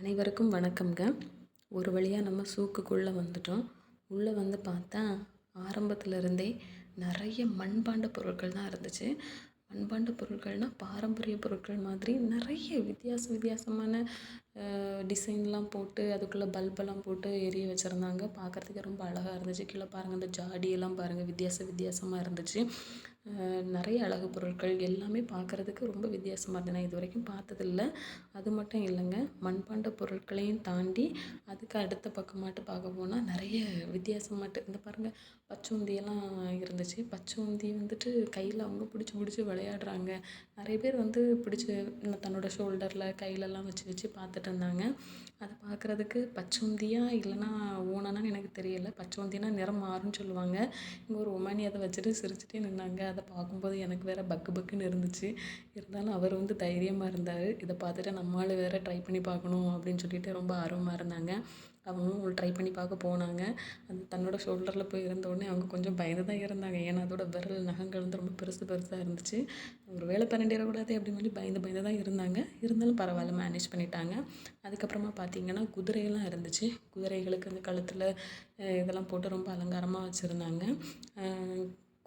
அனைவருக்கும் வணக்கம்ங்க. ஒரு வழியாக நம்ம சூக்குக்குள்ளே வந்துட்டோம். உள்ளே வந்து பார்த்தா ஆரம்பத்துலேருந்தே நிறைய மண்பாண்ட பொருட்கள் தான் இருந்துச்சு. மண்பாண்ட பொருட்கள்னால் பாரம்பரிய பொருட்கள் மாதிரி நிறைய வித்தியாச வித்தியாசமான டிசைன்லாம் போட்டு அதுக்குள்ளே பல்பெல்லாம் போட்டு எரிய வச்சுருந்தாங்க. பார்க்கறதுக்கே ரொம்ப அழகாக இருந்துச்சு. கீழே பாருங்கள் அந்த ஜாடியெல்லாம் பாருங்கள் வித்தியாச வித்தியாசமாக இருந்துச்சு. நிறைய அழகு பொருட்கள் எல்லாமே பார்க்கறதுக்கு ரொம்ப வித்தியாசமாக இருந்தது. நான் இது வரைக்கும் பார்த்ததில்ல. அது மட்டும் இல்லைங்க. மண்பாண்ட பொருட்களையும் தாண்டி அதுக்கு அடுத்த பக்கமாட்டு பார்க்க போனால் நிறைய வித்தியாசமாட்டு இந்த பாருங்கள் பச்சோந்தியெல்லாம் இருந்துச்சு. பச்சோந்தி வந்துட்டு கையில் அவங்க பிடிச்சி பிடிச்சி விளையாடுறாங்க. நிறைய பேர் வந்து பிடிச்சி தன்னோட ஷோல்டரில் கையிலலாம் வச்சு வச்சு பார்த்துட்டு இருந்தாங்க அதை பார்க்குறதுக்கு பச்சோந்தியா இல்லைன்னா ஓணானான்னு எனக்கு தெரியலை. பச்சோந்தினா நிறம் மாறும்னு சொல்லுவாங்க. இங்கே ஒரு உமனி அதை வச்சுட்டு சிரிச்சுட்டே நின்னாங்க. அதை பார்க்கும்போது எனக்கு வேறு பக்கு பக்குன்னு இருந்துச்சு. இருந்தாலும் அவர் வந்து தைரியமாக இருந்தார். இதை பார்த்துட்டு நம்மளால் வேறு ட்ரை பண்ணி பார்க்கணும் அப்படின்னு சொல்லிட்டு ரொம்ப ஆர்வமாக இருந்தாங்க. அவங்களும் ட்ரை பண்ணி பார்க்க போனாங்க. அந்த தன்னோட ஷோல்டரில் போய் இருந்த உடனே அவங்க கொஞ்சம் பயந்து தான் இருந்தாங்க. ஏன்னா அதோட விரல் நகங்கள் வந்து ரொம்ப பெருசு பெருசாக இருந்துச்சு. ஒரு வேலை பரண்டிடக்கூடாது அப்படின்னு சொல்லி பயந்து பயந்து தான் இருந்தாங்க. இருந்தாலும் பரவாயில்ல மேனேஜ் பண்ணிட்டாங்க. அதுக்கப்புறமா பார்த்தீங்கன்னா குதிரையெல்லாம் இருந்துச்சு. குதிரைகளுக்கு அந்த கழுத்தில் இதெல்லாம் போட்டு ரொம்ப அலங்காரமாக வச்சுருந்தாங்க.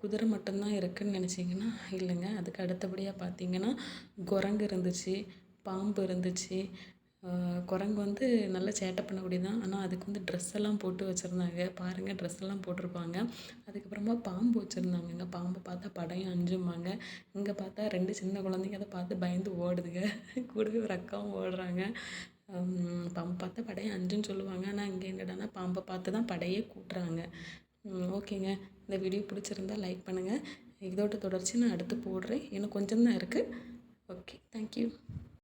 குதிரை மட்டும்தான் இருக்குதுன்னு நினச்சிங்கன்னா இல்லைங்க. அதுக்கு அடுத்தபடியாக பார்த்தீங்கன்னா குரங்கு இருந்துச்சு பாம்பு இருந்துச்சு குரங்கு வந்து நல்லா சேட்டை பண்ணக்கூடியது தான் ஆனால் அதுக்கு வந்து ட்ரெஸ் எல்லாம் போட்டு வச்சுருந்தாங்க. பாருங்கள் ட்ரெஸ் எல்லாம் போட்டிருப்பாங்க. அதுக்கப்புறமா பாம்பு வச்சுருந்தாங்கங்க பாம்பை பார்த்தா படையும் அஞ்சும்பாங்க. இங்கே பார்த்தா ரெண்டு சின்ன குழந்தைங்க அதை பார்த்து பயந்து ஓடுதுங்க. கூடவே ஒரு அக்காவும் ஓடுறாங்க. பாம்பு பார்த்தா படையும் அஞ்சுன்னு சொல்லுவாங்க. ஆனால் இங்கே என்னடான்னா பாம்பை பார்த்து தான் படையே கூட்டுறாங்க. ஓகேங்க. இந்த வீடியோ பிடிச்சிருந்தா லைக் பண்ணுங்கள் இதோட தொடர்ச்சி நான் அடுத்து போடுறேன். இன்னும் கொஞ்சம் தான் இருக்குது ஓகே தேங்க்யூ